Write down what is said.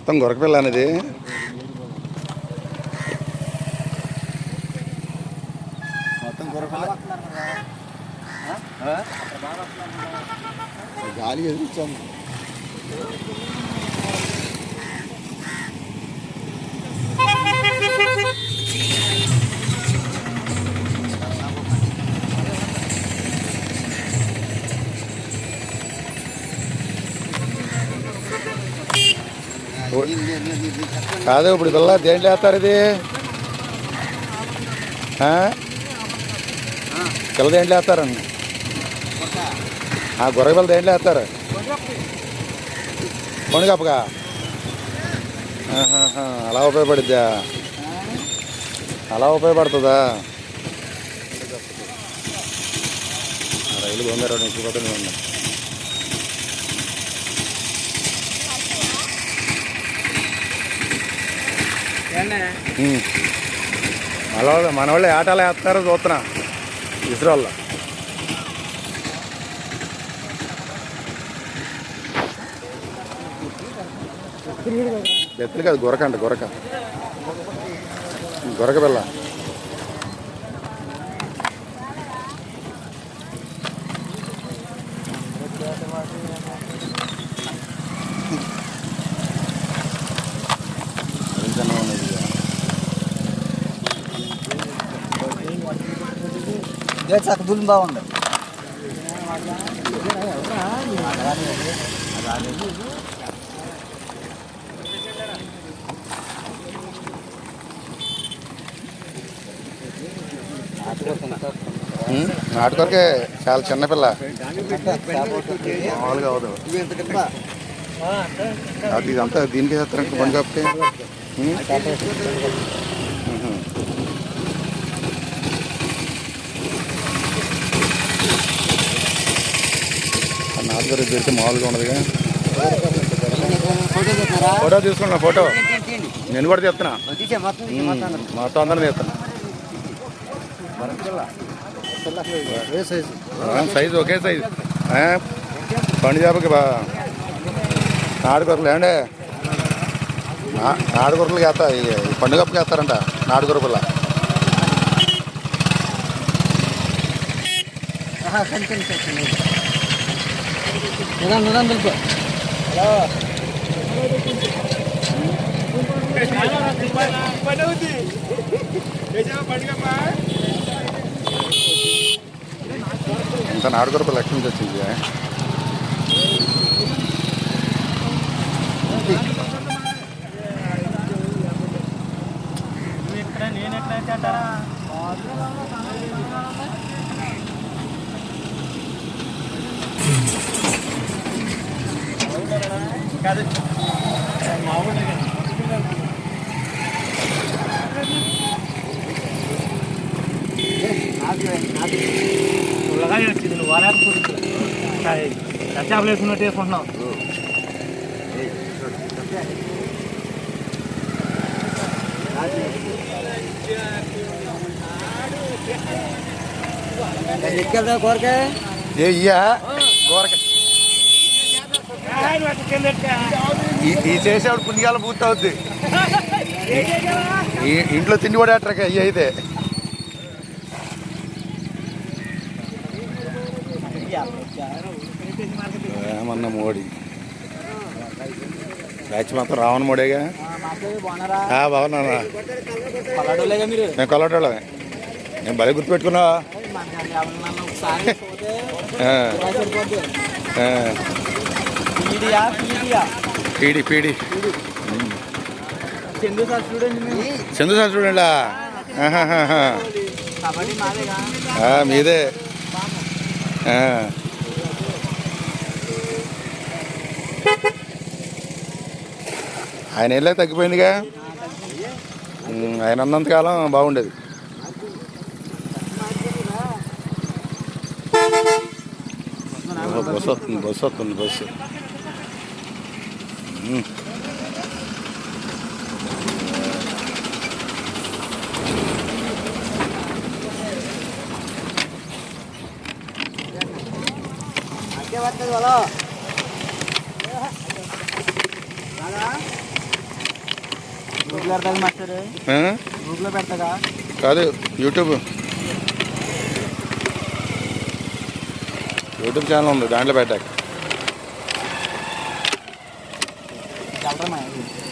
మొత్తం గొరకపిల్ల అనేది. మొత్తం గురకల గాలి ఎదురుచ్చాము. కాదు ఇప్పుడు పిల్ల దేంట్లో వేస్తారు ఇది? పిల్ల దేంట్లో వేస్తారండి ఆ గొర్రె పిల్ల దేంట్లో వేస్తారు కొనుగప్పగా అలా ఉపయోగపడిద్దా? అలా ఉపయోగపడుతుందా? రైలు గొంగారు నిలిచిపోతుంది ఉంది ఉమ్. మన వాళ్ళు మన వాళ్ళు ఆటలు వేస్తారో చూస్తున్నా. ఇస్రోల్లో ఎత్తులు కాదు గొరక అంట గొరక. గొరక పిల్ల. ఇంకన్నా చక్కదూలు బాగుంది ఉమ్, నాటుకొరకే చాలా చిన్న పిల్ల. మామూలుగా అవదు అది ఇదంతా దీనికి వేస్తారంటే బండి కాపితే నాటుకొర పెడితే మామూలుగా ఉండదుగా. ఫోటో తీసుకున్నా ఫోటో నేను కూడా తీస్తున్నా తీసే మొత్తం అందరూ. తీస్తున్నా సైజు ఒకే సైజు. పండు చేపకి బా. నాటుకొరలు ఏమండే? నా- నాటుకొరలు వేస్తా ఈ పండుగప్పకి వేస్తారంట కనిపించండి. నిదానం, నిదానం పిలుపు. ఇంత నాటుకొర పిల్ల ఎక్కడి నుంచి వచ్చింది ఉల్లగాయ వచ్చింది నువ్వు వాలేకపోతుంది చేపలు వేసుకున్నట్టు వేసుకుంటున్నావు అది ఎక్కేద్దా కోరిక ఏ ఇయ్యా కూరక ఈ చేసేవాడు పుణ్యాలు పూర్తి అవుద్ది. ఈ ఇంట్లో తిండి కూడా అట్రక అయ్యి అయితే. ఏమన్నా మోడీ? బ్యాచ్ మొత్తం రావణ మోడేగా బాగున్నానా పలాడోలేగా మీరు? నేను కొలటోళ్ళమే నేను భలే గుర్తుపెట్టుకున్నావా P D P D. Chandu sir Chandu ఆ, మీదే. ఆయన వెళ్ళే తగ్గిపోయిందిగా? ఆయన ఉన్నంతకాలం బాగుండేది. బస్సు వస్తుంది బస్సు వస్తుంది బస్సు. వస్తుంది వాళ్ళ కాదు యూట్యూబ్ యూట్యూబ్ ఛానల్ ఉంది దాంట్లో పెట్టాక Lemari.